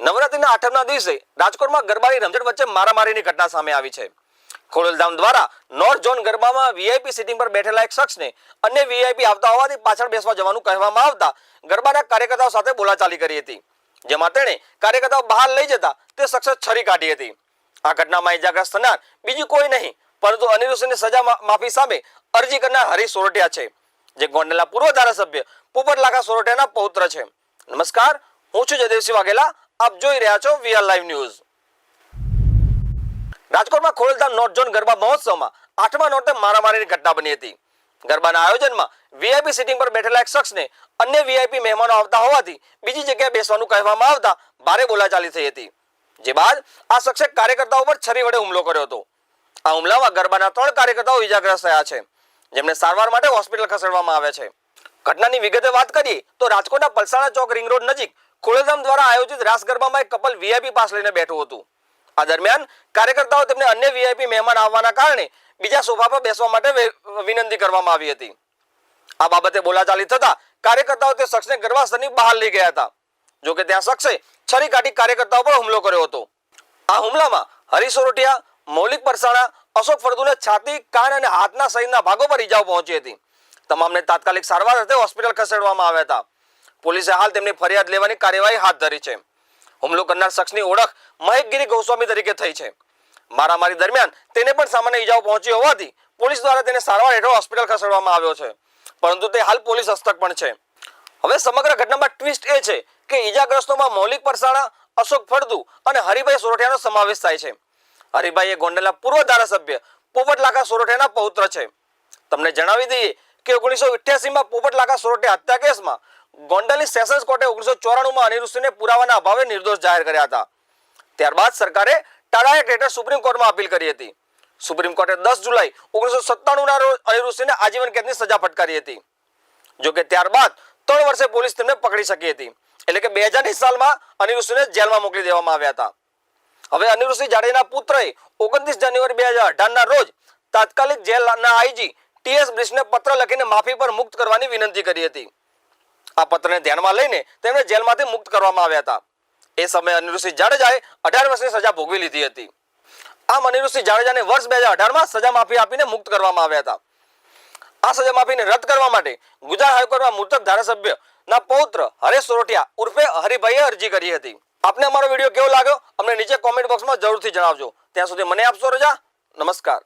નવરાત્રીના આઠમના દિવસે રાજકોટમાં ગરબાની રમઝટ વચ્ચે મારામારીની ઘટના સામે આવી છે. ખોડલધામ દ્વારા નોર્થ ઝોન ગરબામાં વીઆઈપી સિટિંગ પર બેઠેલા એક શખ્સને અન્ય વીઆઈપી આવતા હોવાથી પાછળ બેસવા જવાનું કહેવામાં આવતા ગરબાના કાર્યકર્તાઓ સાથે બોલાચાલી કરી હતી. જેમાં તેણે કાર્યકર્તાઓ બહાર લઈ જતા તે શખ્સે છરી કાઢી હતી. આ ઘટનામાં ઇજાગ્રસ્ત થનાર બીજું કોઈ નહીં, પરંતુ અનિરુદ્ધની સજા માફી સામે અરજી કરનાર હરીશ સોરઠિયા છે, જે ગોંડલના પૂર્વ ધારાસભ્ય પોપટલાખા સોરઠિયાના પૌત્ર છે. નમસ્કાર, હું છું જયદેવસિંહ વાઘેલા આપ જોઈ રહ્યા છો વીઆર લાઈવ ન્યૂઝ રાજકોટમાં ખોડલધામ નોર્થ ઝોન ગરબા મહોત્સવમાં આઠમા નોરતે મારામારીની ઘટના બની હતી. ગરબાના આયોજનમાં વીઆઈપી સિટિંગ પર બેઠેલા એક શખ્સને અન્ય વીઆઈપી મહેમાનો આવતા હોવાથી બીજી જગ્યાએ બેસવાનું કહેવામાં આવતા ભારે બોલાચાલી થઈ હતી. જે બાદ આ શખ્સે કાર્યકર્તાઓ પર છરી વડે હુમલો કર્યો હતો. આ હુમલામાં ગરબાના ત્રણ કાર્યકર્તાઓ ઇજાગ્રસ્ત થયા છે, જેમને સારવાર માટે હોસ્પિટલ ખસેડવામાં આવ્યા છે. ઘટનાની વિગતે વાત કરીએ તો રાજકોટના પલસાણા ચોક રિંગ રોડ નજીક ખોડલધામ દ્વારા આયોજિત રાસ ગરબામાં એક કપલ વીઆઈપી પાસ લઈને બેઠું હતું. આ દરમિયાન કાર્યકર્તાઓ તેમને અન્ય વીઆઈપી મહેમાન આવવાના કારણે બીજા સોફા પર બેસવા માટે વિનંતી કરવામાં આવી હતી. આ બાબતે બોલાચાલી થતા કાર્યકર્તાઓ તે શખ્સને ગરબા સ્થળની બહાર લઈ ગયા હતા. જોકે ત્યાં શખ્સે છરી કાઢી કાર્યકર્તાઓ પર હુમલો કર્યો હતો. આ હુમલામાં હરીશ મૌલિક પરસાણા, અશોક ફળદુને છાતી, કાન અને હાથના સહિતના ભાગો પર ઈજાઓ પહોંચી હતી. તમામને તાત્કાલિક સારવાર અર્થે હોસ્પિટલ ખસેડવામાં આવ્યા હતા. પોલીસે હાલ તેમની ફરિયાદ લેવાની કાર્યવાહી હાથ ધરી છે. હુમલો કરનાર શખ્સની ઓળખ મહેકગીરી ગોસ્વામી તરીકે થઈ છે. મારામારી દરમિયાન તેને પણ સામાન્ય ઈજાઓ પહોંચી હોવાથી પોલીસ દ્વારા તેને સારવાર હેઠળ હોસ્પિટલ ખસેડવામાં આવ્યો છે. પરંતુ તે હાલ પોલીસ હસ્તક પણ છે. હવે સમગ્ર ઘટનામાં ટ્વિસ્ટ એ છે કે ઈજાગ્રસ્તોમાં મૌલિક પરસાણા, અશોક ફળદુ અને હરિભાઈ સોરઠિયાનો સમાવેશ થાય છે. હરિભાઈ એ ગોંડલના પૂર્વ ધારાસભ્ય પોપટલાખા સોરઠિયાના પૌત્ર છે. તમને જણાવી દઈએ કે ઓગણીસો માં પોપટલાખા સોરઠિયા હત્યા કેસમાં ગોંડલની સેશન્સ કોર્ટે ઓગણીસો ચોરાણુંમાં અનિરુદ્ધને પુરાવાના અભાવે નિર્દોષ જાહેર કર્યા હતા. ત્યારબાદ સરકારે ટાડા હેઠળ સુપ્રીમ કોર્ટમાં અપીલ કરી હતી. સુપ્રીમ કોર્ટે દસ જુલાઈ ઓગણીસો સત્તાણુંના રોજ અનિરુદ્ધને આજીવન કેદની સજા ફટકારી હતી. જોકે ત્યારબાદ ત્રણ વર્ષે પોલીસ તેમને પકડી શકી હતી. એટલે કે બે હજારની સાલમાં અનિરુદ્ધને જેલમાં મોકલી દેવામાં આવ્યા હતા. હવે અનિરુદ્ધસિંહ જાડેના પુત્રએ ઓગણત્રીસ જાન્યુઆરી બે હજાર અઢારના રોજ તાત્કાલિક જેલના આઈજી ટીએસ બ્રિસને પત્ર લખીને માફી પર મુક્ત કરવાની વિનંતી કરી હતી. આ પત્રને ધ્યાનમાં લઈને તેમને જેલમાંથી મુક્ત કરવામાં આવ્યા હતા. એ સમયે અનિરુદ્ધસિંહ જાડેજાએ અઢાર વર્ષની સજા ભોગવી લીધી હતી. આમ અનિરુદ્ધસિંહ જાડેજાને વર્ષ બે હજાર અઢારમાં સજા માફી આપીને મુક્ત કરવામાં આવ્યા હતા. આ સજા માફીને રદ કરવા માટે ગુજરાત હાઈકોર્ટમાં મૃતક ધારાસભ્ય ના પૌત્ર હરેશ સોરઠિયા ઉર્ફે હરિભાઈએ અરજી કરી હતી. આપને અમારો વીડિયો કેવો લાગ્યો? અમને નીચે કોમેન્ટ બોક્સમાં જરૂરથી જણાવજો. ત્યાં સુધી મને આપશો રજા? નમસ્કાર.